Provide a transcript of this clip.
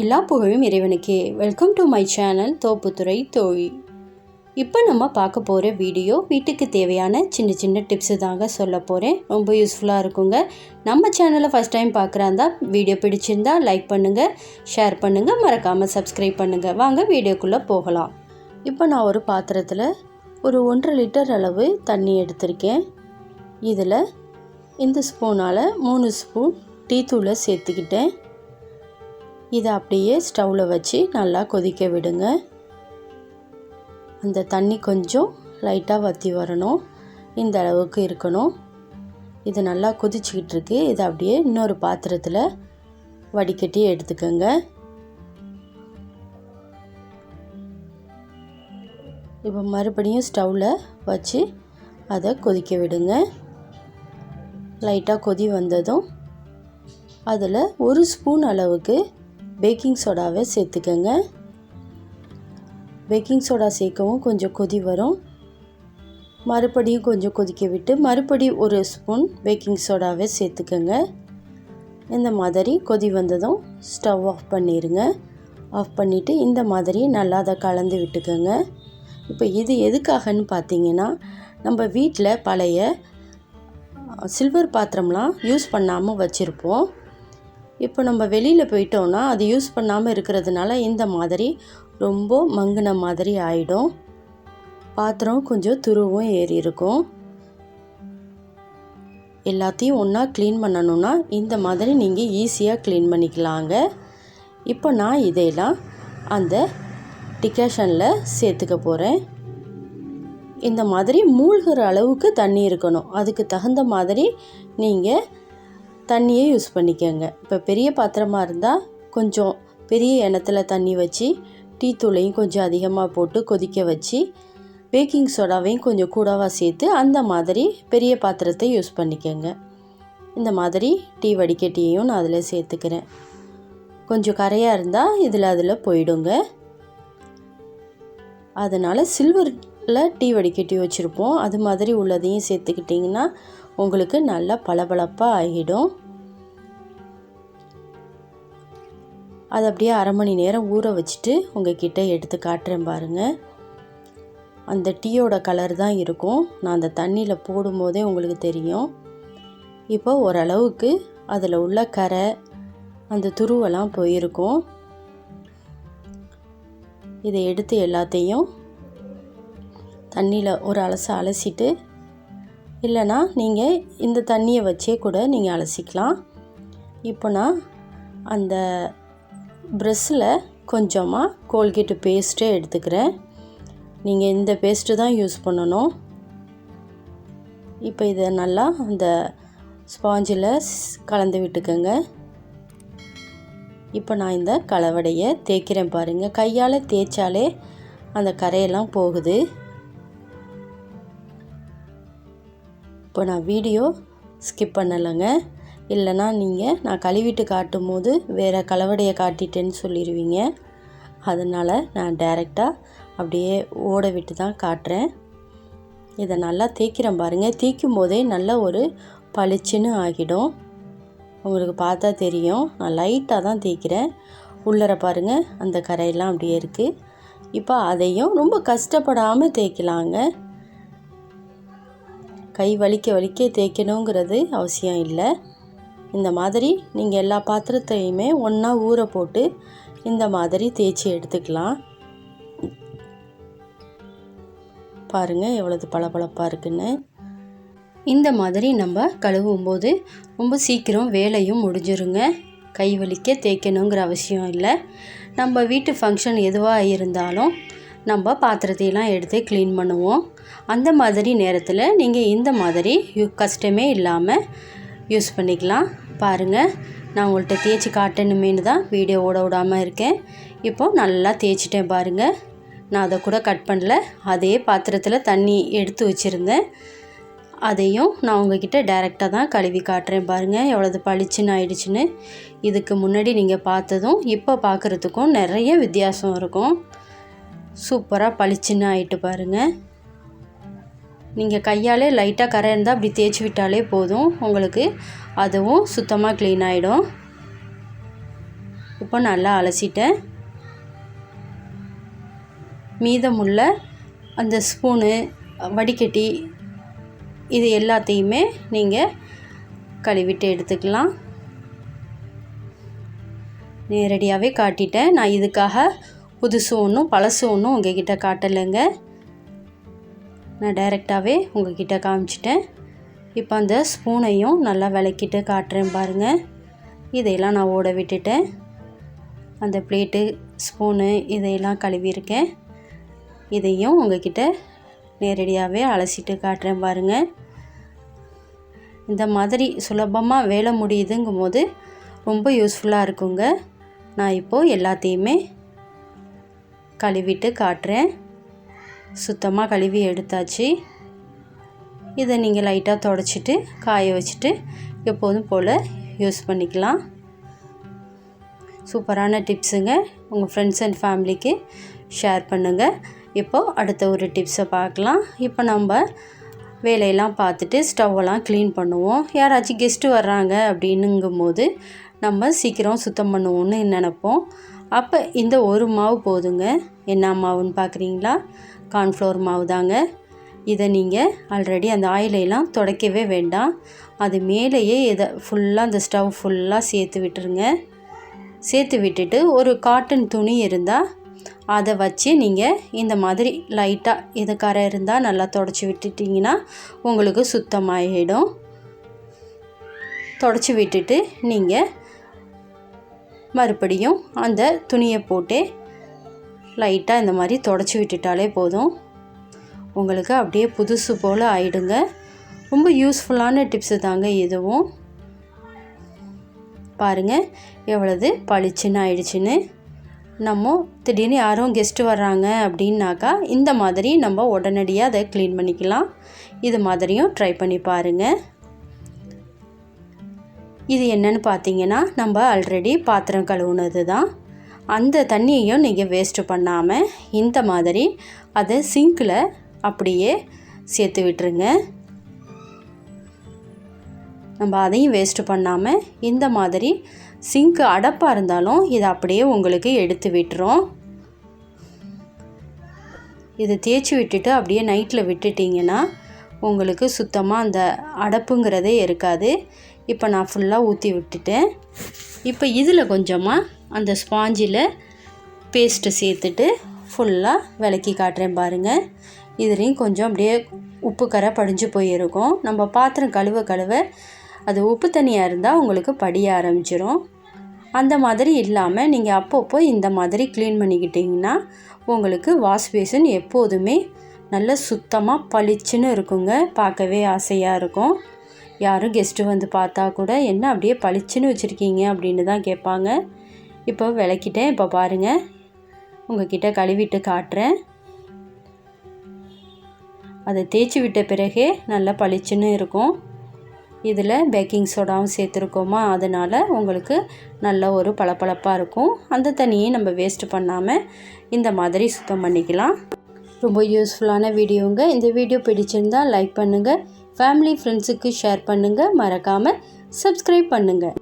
எல்லா புகழும் இறைவனுக்கே. Welcome to my channel Thopputhurai தோழி இப்போ நம்ம பார்க்க போகிற வீடியோ வீட்டுக்கு தேவையான சின்ன சின்ன டிப்ஸு தாங்க சொல்ல போகிறேன் ரொம்ப யூஸ்ஃபுல்லாக இருக்குங்க. நம்ம சேனலை ஃபஸ்ட் டைம் பார்க்குறாந்தா வீடியோ பிடிச்சிருந்தா லைக் பண்ணுங்கள் ஷேர் பண்ணுங்கள் மறக்காமல் சப்ஸ்கிரைப் பண்ணுங்கள் வாங்க வீடியோக்குள்ளே போகலாம். இப்போ நான் ஒரு பாத்திரத்தில் ஒரு ஒன்றரை லிட்டர் அளவு தண்ணி எடுத்திருக்கேன். இதில் இந்த ஸ்பூனால் மூணு ஸ்பூன் டீ தூளை சேர்த்துக்கிட்டேன். இதை அப்படியே ஸ்டவ்வில் வச்சு நல்லா கொதிக்க விடுங்க. அந்த தண்ணி கொஞ்சம் லைட்டாக வற்றி வரணும். இந்த அளவுக்கு இருக்கணும். இது நல்லா கொதிச்சுக்கிட்டு இருக்கு. இதை அப்படியே இன்னொரு பாத்திரத்தில் வடிகட்டி எடுத்துக்கோங்க. இப்போ மறுபடியும் ஸ்டவ்வில் வச்சு அதை கொதிக்க விடுங்க. லைட்டாக கொதி வந்ததும் அதில் ஒரு ஸ்பூன் அளவுக்கு பேக்கிங் சோடாவை சேர்த்துக்கோங்க. பேக்கிங் சோடா சேர்க்கவும் கொஞ்சம் கொதி வரும். மறுபடியும் கொஞ்சம் கொதிக்க விட்டு மறுபடி ஒரு ஸ்பூன் பேக்கிங் சோடாவை சேர்த்துக்கோங்க. இந்த மாதிரி கொதி வந்ததும் ஸ்டவ் ஆஃப் பண்ணிடுங்க ஆஃப் பண்ணிவிட்டு இந்த மாதிரி நல்லா அதை கலந்து விட்டுக்கோங்க. இப்போ இது எதுக்காகன்னு பார்த்தீங்கன்னா நம்ம வீட்டில் பழைய சில்வர் பாத்திரம்லாம் யூஸ் பண்ணாமல் வச்சுருப்போம். இப்போ நம்ம வெளியில் போயிட்டோன்னா அது யூஸ் பண்ணாமல் இருக்கிறதுனால இந்த மாதிரி ரொம்ப மங்கின மாதிரி ஆகிடும் பாத்திரம் கொஞ்சம் துருவும் ஏறி இருக்கும். எல்லாத்தையும் ஒன்றா க்ளீன் பண்ணணுன்னா இந்த மாதிரி நீங்கள் ஈஸியாக க்ளீன் பண்ணிக்கலாங்க. இப்போ நான் இதையெல்லாம் அந்த டிகேஷனில் சேர்த்துக்க போகிறேன் இந்த மாதிரி மூழ்கிற அளவுக்கு தண்ணி இருக்கணும். அதுக்கு தகுந்த மாதிரி நீங்கள் தண்ணியை யூஸ் பண்ணிக்கோங்க. இப்போ பெரிய பாத்திரமாக இருந்தால் கொஞ்சம் பெரிய எண்ணத்தில் தண்ணி வச்சு டீ தூளையும் கொஞ்சம் அதிகமாக போட்டு கொதிக்க வச்சு பேக்கிங் சோடாவையும் கொஞ்சம் கூடவாக சேர்த்து அந்த மாதிரி பெரிய பாத்திரத்தை யூஸ் பண்ணிக்கோங்க. இந்த மாதிரி டீ வடிகட்டியையும் நான் அதில் சேர்த்துக்கிறேன். கொஞ்சம் கரையாக இருந்தால் இதில் அதில் போயிடுங்க. அதனால் சில்வரில் டீ வடிகட்டி வச்சுருப்போம். அது மாதிரி உள்ளதையும் சேர்த்துக்கிட்டிங்கன்னா உங்களுக்கு நல்லா பளபளப்பாக ஆகிடும். அதை அப்படியே அரை மணி நேரம் ஊற வச்சுட்டு உங்ககிட்ட எடுத்து காட்டுறேன் பாருங்கள் அந்த டீயோட கலர் தான் இருக்கும். நான் அந்த தண்ணியில் போடும்போதே உங்களுக்கு தெரியும். இப்போ ஓரளவுக்கு அதில் உள்ள கரை அந்த துருவெல்லாம் போயிருக்கும். இதை எடுத்து எல்லாத்தையும் தண்ணியில் ஒரு அலசை அலசிட்டு இல்லைனா நீங்கள் இந்த தண்ணியை வச்சே கூட நீங்கள் அலசிக்கலாம். இப்போ நான் அந்த ப்ரெஷ்ஷில் கொஞ்சமாக கோல்கேட்டு பேஸ்ட்டே எடுத்துக்கிறேன். நீங்கள் இந்த பேஸ்ட்டு தான் யூஸ் பண்ணணும். இப்போ இதை நல்லா அந்த ஸ்பாஞ்சில் கலந்து விட்டுக்கோங்க. இப்போ நான் இந்த கலவடையை தேய்க்கிறேன் பாருங்கள் கையால் தேய்ச்சாலே அந்த கரையெல்லாம் போகுது. இப்போ நான் வீடியோ ஸ்கிப் பண்ணலைங்க. இல்லைனா நீங்கள் நான் கழுவிட்டு காட்டும் போது வேறு கலவடையை காட்டிட்டேன்னு சொல்லிடுவீங்க அதனால் நான் டைரெக்டாக அப்படியே ஓட விட்டு தான் காட்டுறேன். இதை நல்லா தேய்க்கிறேன் பாருங்கள் தேய்க்கும் போதே நல்ல ஒரு பளிச்சுன்னு ஆகிடும். உங்களுக்கு பார்த்தா தெரியும். நான் லைட்டாக தான் தேய்க்கிறேன். உள்ளர பாருங்கள் அந்த கரையெல்லாம் அப்படியே இருக்குது இப்போ அதையும் ரொம்ப கஷ்டப்படாமல் தேய்க்கலாங்க. கை வலிக்க வலிக்க தேய்க்கணுங்கிறது அவசியம் இல்லை. இந்த மாதிரி நீங்கள் எல்லா பாத்திரத்தையுமே ஒன்றா ஊற போட்டு இந்த மாதிரி தேய்ச்சி எடுத்துக்கலாம். பாருங்கள் எவ்வளவு பளபளப்பாக இருக்குன்னு. இந்த மாதிரி நம்ம கழுவும் போது ரொம்ப சீக்கிரம் வேலையும் முடிஞ்சிருங்க. கை வலிக்க தேய்க்கணுங்கிற அவசியம் இல்லை. நம்ம வீட்டு ஃபங்க்ஷன் எதுவாக இருந்தாலும் நம்ம பாத்திரத்தையெல்லாம் எடுத்து க்ளீன் பண்ணுவோம். அந்த மாதிரி நேரத்தில் நீங்கள் இந்த மாதிரி கஷ்டமே இல்லாமல் யூஸ் பண்ணிக்கலாம். பாருங்கள் நான் உங்கள்கிட்ட தேய்ச்சி காட்டணுமேனு தான் வீடியோ ஓட விடாமல் இருக்கேன். இப்போது நல்லா தேய்ச்சிட்டேன் பாருங்கள் நான் அதை கூட கட் பண்ணல. அதே பாத்திரத்தில் தண்ணி எடுத்து வச்சுருந்தேன். அதையும் நான் உங்ககிட்ட டைரெக்டாக தான் கழுவி காட்டுறேன் பாருங்கள் எவ்வளோது பளிச்சுன்னு ஆயிடுச்சுன்னு. இதுக்கு முன்னாடி நீங்கள் பார்த்ததும் இப்போ பார்க்குறதுக்கும் நிறைய வித்தியாசம் இருக்கும். சூப்பராக பளிச்சுன்னு ஆயிட்டு பாருங்கள் நீங்கள் கையாலே லைட்டாக கரை இருந்தால் அப்படி தேய்ச்சி விட்டாலே போதும். உங்களுக்கு அதுவும் சுத்தமாக க்ளீன் ஆகிடும் இப்போ நல்லா அலசிட்டேன். மீதமுள்ள அந்த ஸ்பூனு வடிகட்டி இது எல்லாத்தையுமே நீங்கள் கழுவிட்டு எடுத்துக்கலாம். நேரடியாகவே காட்டிட்டேன். நான் இதுக்காக புதுசு ஒன்றும் பழசு ஒன்றும் உங்ககிட்ட காட்டலைங்க. நான் டைரெக்டாகவே உங்ககிட்ட காமிச்சிட்டேன். இப்போ அந்த ஸ்பூனையும் நல்லா விளக்கிட்டு காட்டுறேன் பாருங்கள் இதையெல்லாம் நான் ஓட விட்டுட்டேன். அந்த பிளேட்டு ஸ்பூனு இதையெல்லாம் கழுவியிருக்கேன். இதையும் உங்ககிட்ட நேரடியாகவே அலசிட்டு காட்டுறேன் பாருங்கள் இந்த மாதிரி சுலபமாக வேலை முடியுதுங்கும் போது ரொம்ப யூஸ்ஃபுல்லாக இருக்குங்க. நான் இப்போது எல்லாத்தையுமே கழுவிட்டு காட்டுறேன். சுத்தமாக கழுவி எடுத்தாச்சு. இதை நீங்கள் லைட்டாக தொடச்சிட்டு காய வச்சுட்டு எப்போதும் போல் யூஸ் பண்ணிக்கலாம். சூப்பரான டிப்ஸுங்க உங்கள் ஃப்ரெண்ட்ஸ் அண்ட் ஃபேமிலிக்கு ஷேர் பண்ணுங்கள் இப்போது அடுத்த ஒரு டிப்ஸை பார்க்கலாம். இப்போ நம்ம வேலையெல்லாம் பார்த்துட்டு ஸ்டவ்வெல்லாம் க்ளீன் பண்ணுவோம். யாராச்சும் கெஸ்ட்டு வர்றாங்க அப்படின்னுங்கும்போது நம்ம சீக்கிரம் சுத்தம் பண்ணுவோம்னு நினப்போம். அப்போ இந்த ஒரு மாவு போதுங்க. என்ன மாவுன்னு பார்க்குறீங்களா? கார்ன்ஃப்ளோர் மாவு தாங்க. இதை நீங்கள் ஆல்ரெடி அந்த ஆயிலெல்லாம் துடைக்கவே வேண்டாம். அது மேலேயே இதை ஃபுல்லாக அந்த ஸ்டவ் ஃபுல்லாக சேர்த்து விட்டுருங்க. சேர்த்து விட்டுட்டு ஒரு காட்டன் துணி இருந்தால் அதை வச்சு நீங்கள் இந்த மாதிரி லைட்டாக இது கரை இருந்தால் நல்லா தொடச்சி விட்டுட்டிங்கன்னா உங்களுக்கு சுத்தமாகிடும் தொடச்சி விட்டுட்டு நீங்கள் மறுபடியும் அந்த துணியை போட்டு லைட்டாக இந்த மாதிரி தொடச்சி விட்டுட்டாலே போதும். உங்களுக்கு அப்படியே புதுசு போல் ஆயிடுங்க. ரொம்ப யூஸ்ஃபுல்லான டிப்ஸு தாங்க இதுவும். பாருங்கள் எவ்வளவு பளிச்சுன்னு ஆயிடுச்சுன்னு. நம்ம திடீர்னு யாரும் கெஸ்ட்டு வர்றாங்க அப்படின்னாக்கா இந்த மாதிரி நம்ம உடனடியாக அதை க்ளீன் பண்ணிக்கலாம். இது மாதிரியும் ட்ரை பண்ணி பாருங்கள் இது என்னன்னு பார்த்தீங்கன்னா நம்ம ஆல்ரெடி பாத்திரம் கழுவுனது தான் அந்த தண்ணியையும் நீங்கள் வேஸ்ட்டு பண்ணாமல் இந்த மாதிரி அதை சிங்கில் அப்படியே சேர்த்து விட்டுருங்க. நம்ம அதையும் வேஸ்ட்டு பண்ணாமல் இந்த மாதிரி சிங்க்கு அடப்பாக இருந்தாலும் இதை அப்படியே உங்களுக்கு எடுத்து விட்டுரும் இதை தேய்ச்சி விட்டுட்டு அப்படியே நைட்டில் விட்டுட்டிங்கன்னா உங்களுக்கு சுத்தமாக அந்த அடப்புங்கிறதே இருக்காது. இப்போ நான் ஃபுல்லாக ஊற்றி விட்டுட்டேன். இப்போ இதில் கொஞ்சமாக அந்த ஸ்பாஞ்சில் பேஸ்ட்டு சேர்த்துட்டு ஃபுல்லாக விளக்கி காட்டுறேன் பாருங்கள் இதுலேயும் கொஞ்சம் அப்படியே உப்பு கரை படிஞ்சு போயிருக்கும். நம்ம பாத்திரம் கழுவ கழுவ அது உப்பு தண்ணியாக இருந்தால் உங்களுக்கு படிய ஆரம்பிச்சிடும் அந்த மாதிரி இல்லாமல் நீங்கள் அப்பப்போ இந்த மாதிரி க்ளீன் பண்ணிக்கிட்டிங்கன்னா உங்களுக்கு வாஷ் பேசின் எப்போதுமே நல்ல சுத்தமாக பளிச்சுன்னு இருக்குங்க. பார்க்கவே ஆசையாக இருக்கும். யாரும் கெஸ்ட்டு வந்து பார்த்தா கூட என்ன அப்படியே பளிச்சுன்னு வச்சுருக்கீங்க அப்படின்னு தான் கேட்பாங்க. இப்போ விளக்கிட்டேன். இப்போ பாருங்கள் உங்ககிட்ட கழுவிட்டு காட்டுறேன். அதை தேய்ச்சி விட்ட பிறகே நல்லா பளிச்சுன்னு இருக்கும். இதில் பேக்கிங் சோடாவும் சேர்த்துருக்கோமா? அதனால் உங்களுக்கு நல்ல ஒரு பளபளப்பாக இருக்கும். அந்த தண்ணியை நம்ம வேஸ்ட் பண்ணாமல் இந்த மாதிரி சுத்தம் பண்ணிக்கலாம். ரொம்ப யூஸ்ஃபுல்லான வீடியோங்க இந்த வீடியோ பிடிச்சிருந்தால் லைக் பண்ணுங்கள் ஃபேமிலி ஃப்ரெண்ட்ஸுக்கு ஷேர் பண்ணுங்கள் மறக்காமல் சப்ஸ்கிரைப் பண்ணுங்கள்